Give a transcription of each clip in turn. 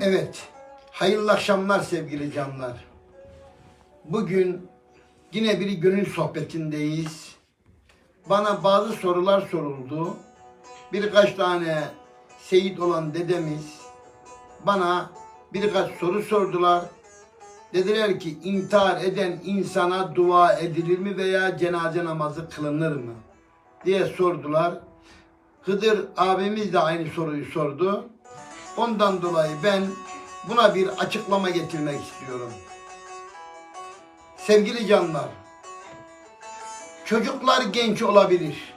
Evet, hayırlı akşamlar sevgili canlar. Bugün yine bir gönül sohbetindeyiz. Bana bazı sorular soruldu. Birkaç tane seyit olan dedemiz bana birkaç soru sordular. Dediler ki intihar eden insana dua edilir mi veya cenaze namazı kılınır mı? diye sordular. Hıdır abimiz de aynı soruyu sordu. Ondan dolayı ben buna bir açıklama getirmek istiyorum. Sevgili canlar, çocuklar genç olabilir.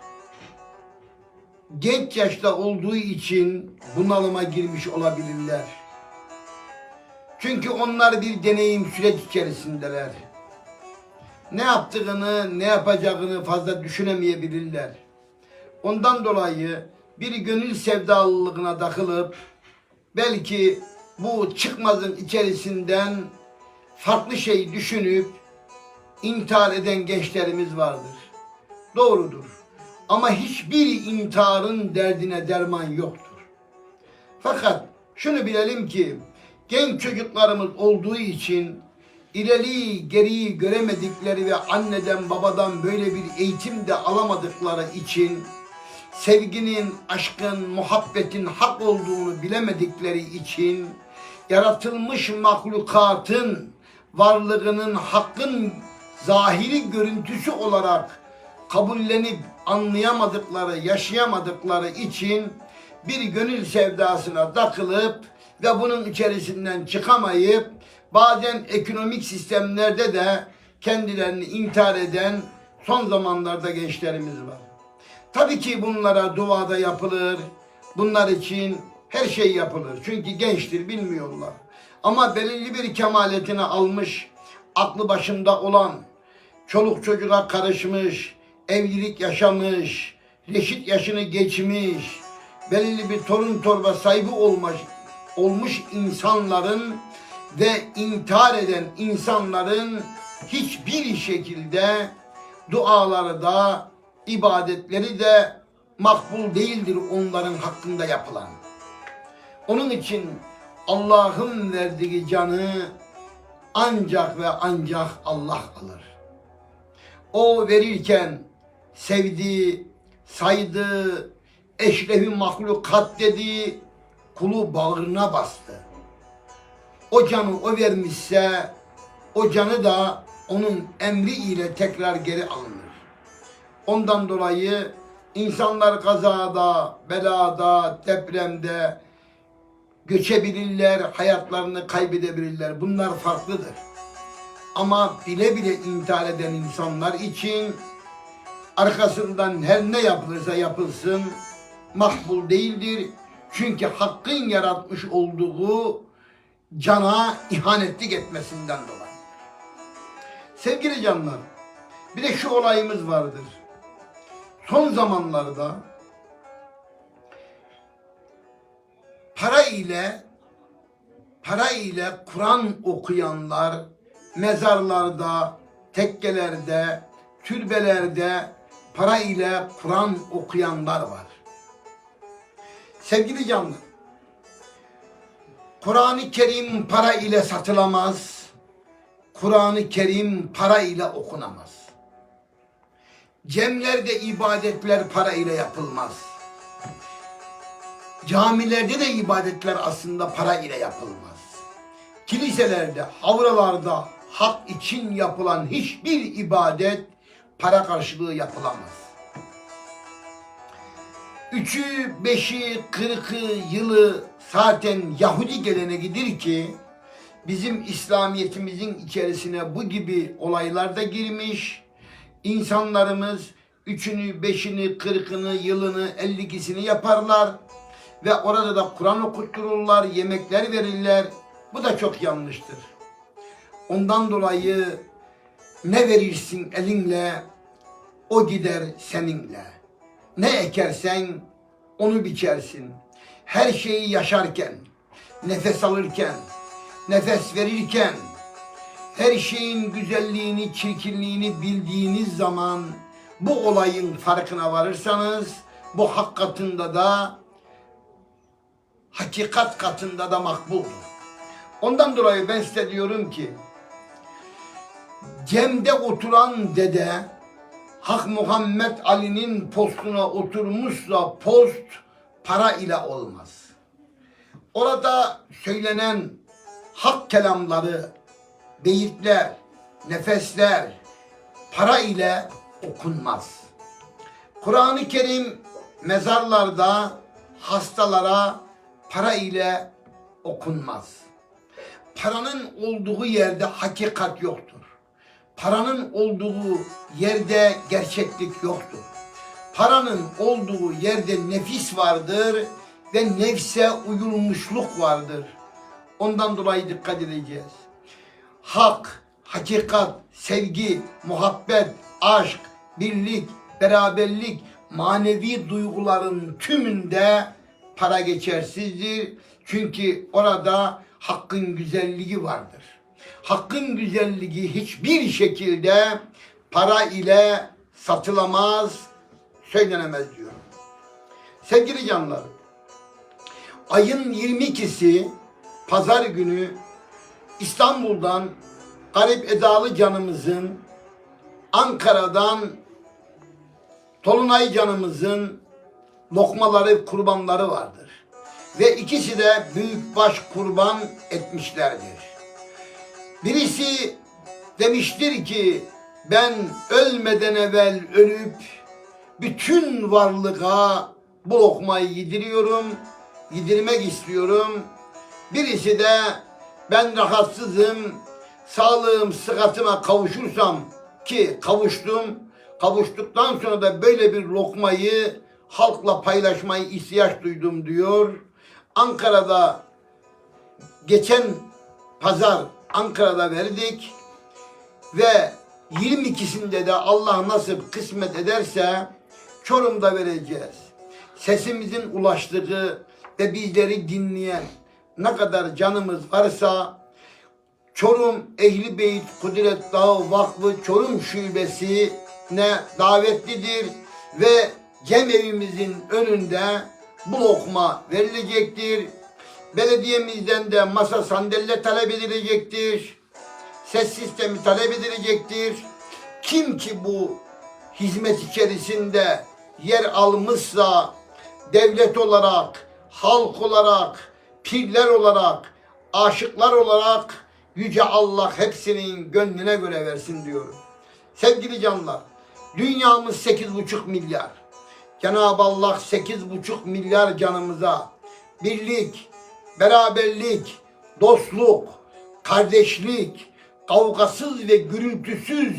Genç yaşta olduğu için bunalıma girmiş olabilirler. Çünkü onlar bir deneyim süreç içerisindeler. Ne yaptığını, ne yapacağını fazla düşünemeyebilirler. Ondan dolayı bir gönül sevdalılığına takılıp belki bu çıkmazın içerisinden farklı şey düşünüp intihar eden gençlerimiz vardır. Doğrudur. Ama hiçbir intiharın derdine derman yoktur. Fakat şunu bilelim ki genç çocuklarımız olduğu için ileri geriyi göremedikleri ve anneden babadan böyle bir eğitim de alamadıkları için sevginin, aşkın, muhabbetin hak olduğunu bilemedikleri için yaratılmış mahlukatın varlığının hakkın zahiri görüntüsü olarak kabullenip anlayamadıkları, yaşayamadıkları için bir gönül sevdasına takılıp ve bunun içerisinden çıkamayıp bazen ekonomik sistemlerde de kendilerini intihar eden son zamanlarda gençlerimiz var. Tabii ki bunlara duada yapılır. Bunlar için her şey yapılır. Çünkü gençtir bilmiyorlar. Ama belirli bir kemaletini almış, aklı başında olan, çoluk çocuğa karışmış, evlilik yaşamış, reşit yaşını geçmiş, belirli bir torun torba sahibi olmuş, olmuş insanların ve intihar eden insanların hiçbir şekilde duaları da ibadetleri de makbul değildir onların hakkında yapılan. Onun için Allah'ın verdiği canı ancak ve ancak Allah alır. O verirken sevdiği, saydığı, eşrefi mahlukat dediği kulu bağrına bastı. O canı o vermişse o canı da onun emri ile tekrar geri alınır. Ondan dolayı insanlar kazada, belada, depremde göçebilirler, hayatlarını kaybedebilirler. Bunlar farklıdır. Ama bile bile intihar eden insanlar için arkasından her ne yapılırsa yapılsın makbul değildir. Çünkü hakkın yaratmış olduğu cana ihanetlik etmesinden dolayı. Sevgili canlar, bir de şu olayımız vardır. Son zamanlarda para ile para ile Kur'an okuyanlar mezarlarda, tekkelerde, türbelerde para ile Kur'an okuyanlar var. Sevgili canlar, Kur'an-ı Kerim para ile satılamaz. Kur'an-ı Kerim para ile okunamaz. Cemlerde ibadetler para ile yapılmaz. Camilerde de ibadetler aslında para ile yapılmaz. Kiliselerde, havralarda hak için yapılan hiçbir ibadet para karşılığı yapılamaz. Üçü, beşi, kırkı yılı zaten Yahudi geleneğidir ki bizim İslamiyet'imizin içerisine bu gibi olaylar da girmiş. İnsanlarımız üçünü, beşini, kırkını, yılını, ellikisini yaparlar. Ve orada da Kur'an okuttururlar, yemekler verirler. Bu da çok yanlıştır. Ondan dolayı ne verirsin elinle, o gider seninle. Ne ekersen onu biçersin. Her şeyi yaşarken, nefes alırken, nefes verirken, her şeyin güzelliğini, çirkinliğini bildiğiniz zaman bu olayın farkına varırsanız bu hakikatında da hakikat katında da makbuldur. Ondan dolayı ben size diyorum ki Cem'de oturan dede Hak Muhammed Ali'nin postuna oturmuşsa post para ile olmaz. Orada söylenen hak kelamları, beyitler, nefesler para ile okunmaz. Kur'an-ı Kerim mezarlarda hastalara para ile okunmaz. Paranın olduğu yerde hakikat yoktur. Paranın olduğu yerde gerçeklik yoktur. Paranın olduğu yerde nefis vardır ve nefse uyulmuşluk vardır. Ondan dolayı dikkat edeceğiz. Hak, hakikat, sevgi, muhabbet, aşk, birlik, beraberlik, manevi duyguların tümünde para geçersizdir. Çünkü orada hakkın güzelliği vardır. Hakkın güzelliği hiçbir şekilde para ile satılamaz, söylenemez diyor. Sevgili canlar, ayın 22'si pazar günü İstanbul'dan Garip Edalı canımızın Ankara'dan Tolunay canımızın lokmaları, kurbanları vardır. Ve ikisi de büyükbaş kurban etmişlerdir. Birisi demiştir ki ben ölmeden evvel ölüp bütün varlığa bu lokmayı yediriyorum, yedirmek istiyorum. Birisi de ben rahatsızım, sağlığım, sıhhatıma kavuşursam ki kavuştum, kavuştuktan sonra da böyle bir lokmayı halkla paylaşmayı ihtiyaç duydum diyor. Ankara'da geçen pazar Ankara'da verdik ve 22'sinde de Allah nasip kısmet ederse Çorum'da vereceğiz. Sesimizin ulaştığı ve bizleri dinleyen ne kadar canımız varsa Çorum Ehli Beyt Kudret Dağı Vakfı Çorum Şubesi'ne davetlidir ve cem evimizin önünde bu lokma verilecektir. Belediyemizden de masa sandalye talep edilecektir. Ses sistemi talep edilecektir. Kim ki bu hizmet içerisinde yer almışsa devlet olarak, halk olarak, pirler olarak, aşıklar olarak Yüce Allah hepsinin gönlüne göre versin diyorum. Sevgili canlar, dünyamız sekiz buçuk milyar. Cenab-ı Allah sekiz buçuk milyar canımıza birlik, beraberlik, dostluk, kardeşlik, kavgasız ve gürültüsüz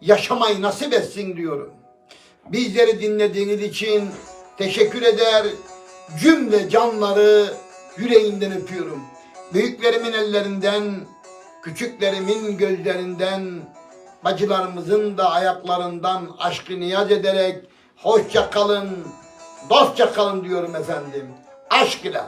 yaşamayı nasip etsin diyorum. Bizleri dinlediğiniz için teşekkür eder. Cümle canları yüreğinden öpüyorum. Büyüklerimin ellerinden, küçüklerimin gözlerinden, bacılarımızın da ayaklarından aşkı niyaz ederek hoşça kalın, dostça kalın diyorum efendim. Aşk ile.